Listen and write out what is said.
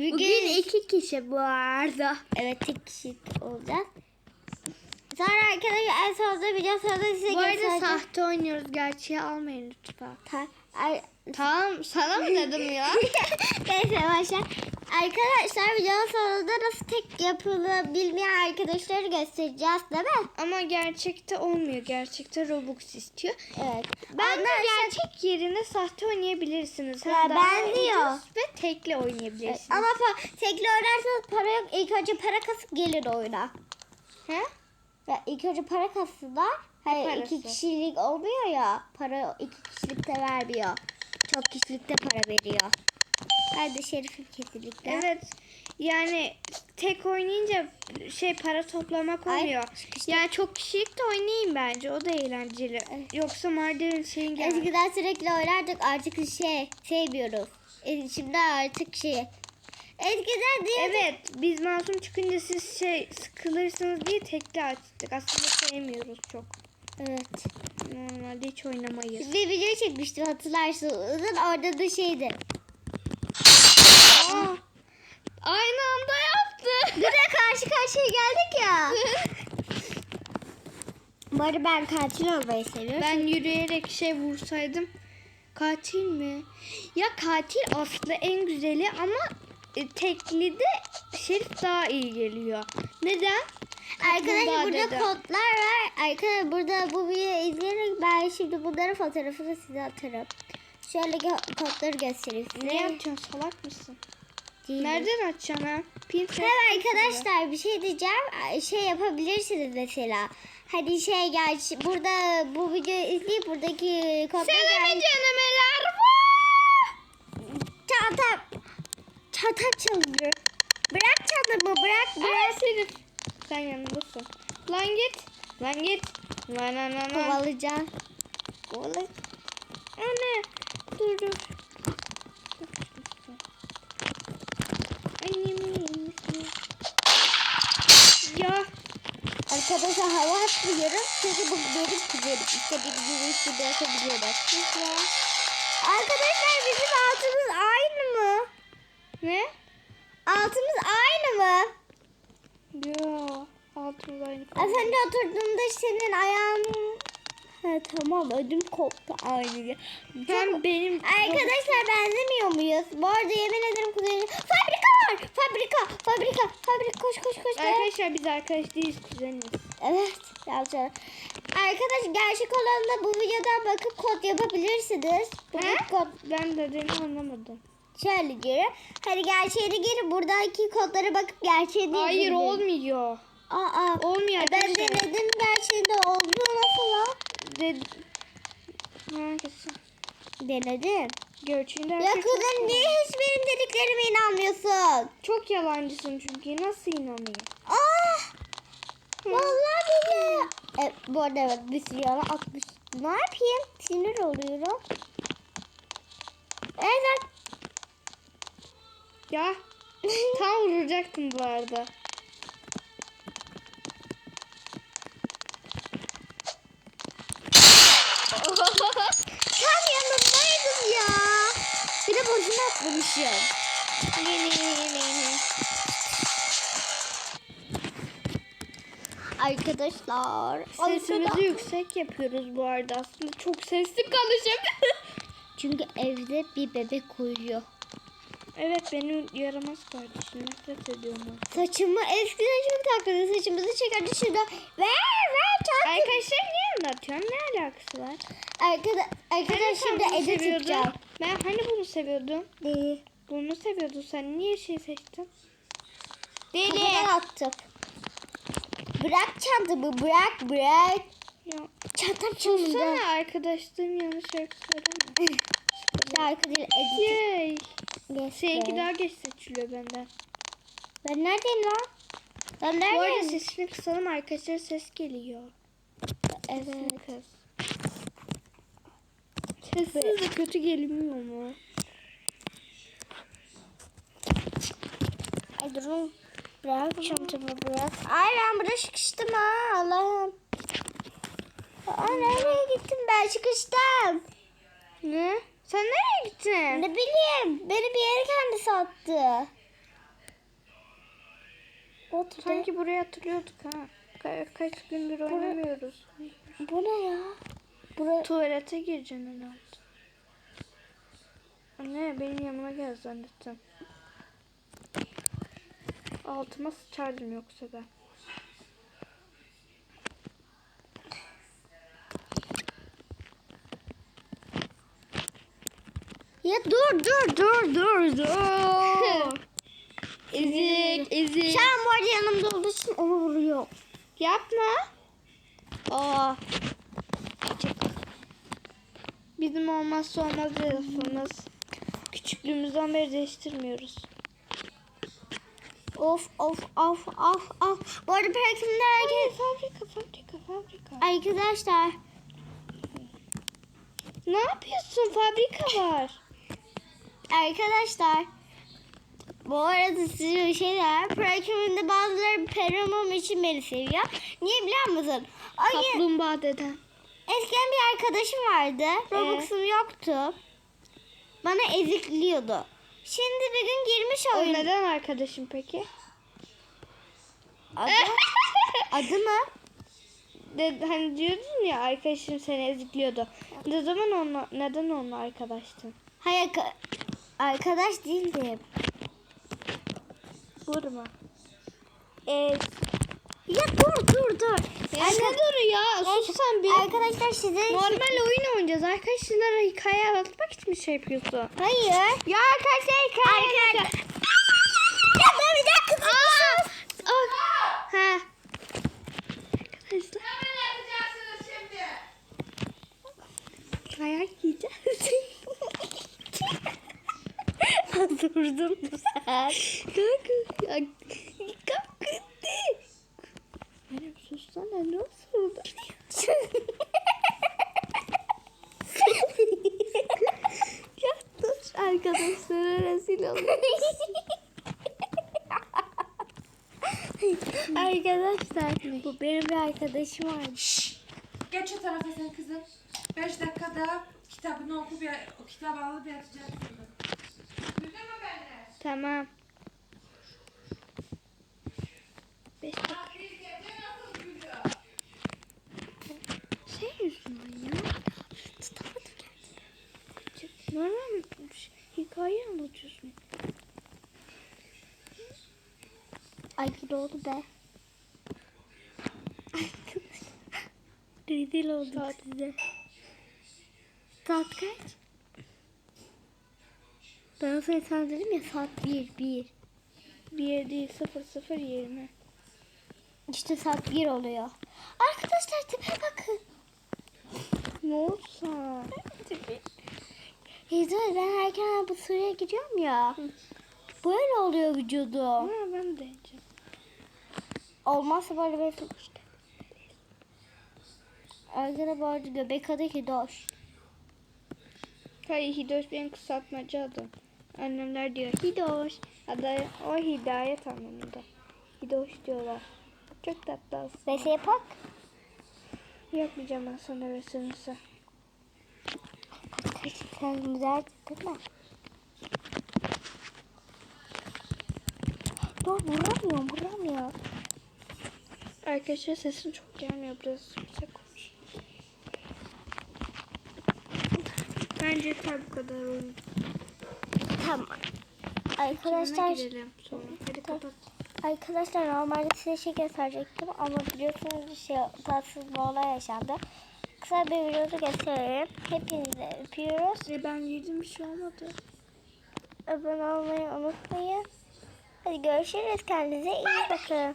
Bugün iki kişi bu arada. Evet tek kişi olacağız. Sonra arkadaşlar en sonunda video sonunda size Bu arada sahte oynuyoruz. Gerçeği almayın lütfen. Ta- Tamam sana mı dedim ya? Neyse başla. Arkadaşlar videonun sonunda nasıl tek yapılabilmeyen arkadaşları göstereceğiz değil mi? Ama gerçekte olmuyor. Gerçekte Robux istiyor. Evet. Ondan sonra- gerçek yerine sahte oynayabilirsiniz. Hem daha benziyor. ucuz Ve tekli oynayabilirsiniz. Ama pa- tekli oynarsanız para yok. İlk önce para kasıp gelir oyuna. He? Ya ilk önce para kastılar. Hayır parası? iki kişilik olmuyor ya. Para iki kişilikte vermiyor. Çok kişilikte para veriyor. Ben de şerifim kesinlikle. Evet. Yani tek oynayınca şey para toplamak Ay, olmuyor. işte- Yani çok kişilik de oynayayım bence. O da eğlenceli. Yoksa Marder'in şeyin gel. Eskiden sürekli oynardık artık şey sevmiyoruz. E, Şimdi artık şey. Eskiden diye Evet, biz masum çıkınca siz şey sıkılırsınız diye tekli açtık. Aslında sevmiyoruz çok. Evet. Normalde hiç oynamayız. Bir video çekmiştim hatırlarsınız. Orada da şeydi. Aa, aynı anda yaptı. Bir de karşı karşıya geldik ya. Bu arada ben katil olmayı seviyorum. Ben yürüyerek şey vursaydım. Katil mi? Ya katil aslında en güzeli ama e, tekli de şerif daha iyi geliyor. Neden? Arkadaşlar burada dedi. kodlar var. Arkadaşlar burada bu videoyu izleyerek ben şimdi bunların fotoğrafını size atarım. Şöyle kodları göstereyim size. Ne yapacaksın salak mısın? Değilim. Nereden açacaksın ha? Pinterest. Hem arkadaşlar bir şey diyeceğim. Şey yapabilirsiniz mesela. Hadi şey gel burada bu videoyu izleyip buradaki Selami gel. canameler. Çantam. Çantam çalınıyor. Bırak çantamı bırak bırak. Aa, Selif. Sen yanındasın. Lan git. Lan git. Lan lan lan. Kovalayacağım. Kovala. Anne. Dur dur. Annem Ya. Arkadaşlar hava atmıyorum. Çünkü bu benim kuzenim. İstediğim gibi işte bırakabiliyorum. Ya. Arkadaşlar bizim altımız aynı mı? Ne? Altımız aynı mı? Yo. Altımız aynı. Az önce oturduğumda senin ayağın... Ha, tamam ödüm koptu aynı. Sen benim... Arkadaşlar benzemiyor muyuz? Bu arada yemin ederim kuzenim. Fabrika var. Fabrika. Fabrika. Fabrika. Koş koş koş. Arkadaşlar biz arkadaş değiliz kuzeniz. Evet. Yapacağım. Arkadaş gerçek olan da bu videodan bakıp kod yapabilirsiniz. Bu He? kod Ben dediğini anlamadım. şöyle geri. Hadi gerçeğine girin. Buradaki kodlara bakıp gerçeğini Hayır izleyin. olmuyor. Aa. Olmuyor E, ben denedim gerçeğinde oldu nasıl lan? Herkesin. Denedim. Göçünde Ya kuzen niye hiç benim dediklerime inanmıyorsun? Çok yalancısın çünkü. Nasıl inanayım? Ah! Vallahi bile. E, bu arada evet bir sürü yalan atmış. Ne yapayım? Sinir oluyorum. Evet. Ya tam vuracaktım bu arada. Tam yanındaydım ya. Bir de atlamışım. Arkadaşlar. Sesimizi yüksek yapıyoruz bu arada. Aslında çok sesli konuşuyorum. Çünkü evde bir bebek uyuyor. evet benim yaramaz kardeşim. Nefret ediyorum. Saçımı eskiden çok takardı. Saçımızı çekerdi şurada. Ver ver çarptı. Arkadaşlar niye anlatıyorsun? Ne alakası var? Arkada, arkadaş sen şimdi edit yapacağım. Seviyordum? Değil. Bunu seviyordun sen. Niye şey seçtin? Kafadan attım. Bırak çantamı bırak bırak. Ya Çantam çalındı. Sana arkadaşlığım yanlış şarkı söyleme. Şarkı değil. Yay. Seninki daha geç seçiliyor benden. Ben neredeyim lan? Ben Bu arada neredeyim? sesini kısalım arkadaşlar ses geliyor. Evet. Kız. Sesiniz de kötü gelmiyor mu? Ay durun. Bırak çantamı bırak. Ay ben burada sıkıştım ha Allah'ım. Aa nereye gittim ben sıkıştım. Ne? Sen nereye gittin? Ne bileyim beni bir yere kendisi attı. Otur. Sanki burayı hatırlıyorduk ha. Ka- kaç gündür oynamıyoruz. Bu ne ya? Bura... Tuvalete gireceksin herhalde. Anne benim yanıma gel zannettim. Altıma sıçardım yoksa ben. Ya dur dur dur dur dur. Ezik, ezik. Sen bu arada yanımda olduğu için onu vuruyor. Yapma. Aa. Bizim olmazsa olmaz lafımız. Küçüklüğümüzden beri değiştirmiyoruz. Of of of of of. Bu arada bırakımda herkes... Fabrika, fabrika, fabrika. Arkadaşlar. Ne yapıyorsun? Fabrika var. Arkadaşlar. Bu arada size bir şey der. Bırakımında bazıları peromum için beni seviyor. Niye biliyor musun? Gün Kaplumbağa deden. eskiden bir arkadaşım vardı. Robux'um yoktu. Bana ezikliyordu. Şimdi bir gün girmiş O oyun. neden arkadaşım peki? Adı, adı mı? De, hani diyordun ya arkadaşım seni ezikliyordu. Ne zaman onunla, neden onunla arkadaştın? Hayır ka- arkadaş değildim. Vurma. Ee, ya dur dur dur. Ya ne dur ya? Sus sen bir. Arkadaşlar size Normal oyun oynayacağız. Arkadaşlara hikaye anlatmak için mi şey yapıyorsun? Hayır. Ya arkadaşlar hikaye Arkadaşlar. Ya dur bir dakika. Aa! Aa! Ha. Arkadaşlar. Kayak yiyeceğiz. Durdum bu sefer. Kanka. Kanka. Benim sussana ne oldu? ya dur arkadaşlara rezil oluyor. Arkadaşlar bu benim bir arkadaşım var. Geç o tarafa sen kızım. Beş dakikada kitabını oku bir, o kitabı alıp yatacaksın. Duydun mu beni? Tamam. Beş dakika. Bir gece nasıl gülüyor? Şey yüzünden ya. Tutamadım kendimi. Normal hikaye anlatıyorsun. Ay ne oldu be? Rezil olduk size. Saat kaç? Ben sana sen dedim ya saat 1 1. Bir değil sıfır sıfır yirmi. İşte saat 1 oluyor. Arkadaşlar tipe bakın. Ne olsa. Heydar ben erken bu sıraya gidiyorum ya. Böyle oluyor Ha vücudum. ben de. Olmazsa böyle bir işte. Arkada arada göbek adı Hidoş. Hayır Hidoş benim kısaltmacı adım. Annemler diyor Hidoş. Adı, o hidayet anlamında. Hidoş diyorlar. Çok tatlı aslında. Neyse yapak. Yapmayacağım ben sana resimisi. Sen güzel değil mi? Dur vuramıyorum vuramıyorum. Arkadaşlar sesin çok gelmiyor. Biraz yüksek konuş. Bence yeter bu kadar oyun. Tamam. Arkadaşlar Arkadaşlar girelim sonra. Hadi kapat. Arkadaşlar normalde size şey gösterecektim ama biliyorsunuz şey tatsız bir olay yaşandı. Kısa bir videosu gösterelim. Hepinizi öpüyoruz. E ben yedim bir şey olmadı. Abone olmayı unutmayın. Hadi görüşürüz. Kendinize iyi bakın.